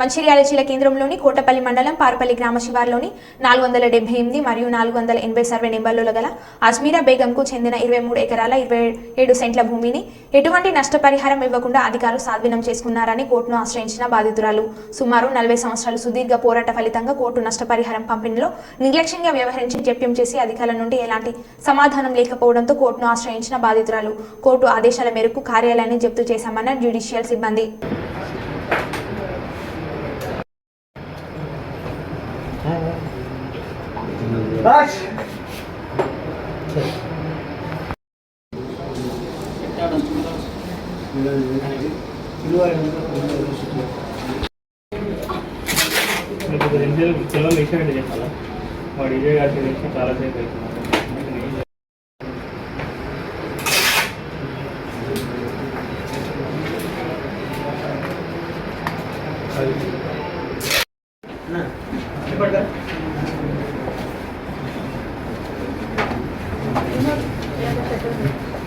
మంచిర్యాల జిల్లా కేంద్రంలోని కోటపల్లి మండలం పారపల్లి గ్రామ శివార్లోని నాలుగు వందల డెబ్బై ఎనిమిది మరియు నాలుగు వందల ఎనభై సర్వే నెంబర్లలో గల అజ్మీరా బేగంకు చెందిన ఇరవై మూడు ఎకరాల ఇరవై ఏడు సెంట్ల భూమిని ఎటువంటి నష్టపరిహారం ఇవ్వకుండా అధికారులు సాధీనం చేసుకున్నారని కోర్టును ఆశ్రయించిన బాధితురాలు. సుమారు నలభై సంవత్సరాలు సుదీర్ఘ పోరాట ఫలితంగా కోర్టు నష్టపరిహారం పంపిణీలో నిర్లక్ష్యంగా వ్యవహరించి జప్యం చేసి అధికారుల నుండి ఎలాంటి సమాధానం లేకపోవడంతో కోర్టును ఆశ్రయించిన బాధితురాలు. కోర్టు ఆదేశాల మేరకు కార్యాలయాన్ని జప్తు చేశామన్న జ్యుడిషియల్ సిబ్బంది. మీకు ఒక రెండు పిల్లలు ఇచ్చారంటే చెప్పాలా వాడు ఇదే కాసి చేసి చాలా burada. Thank you.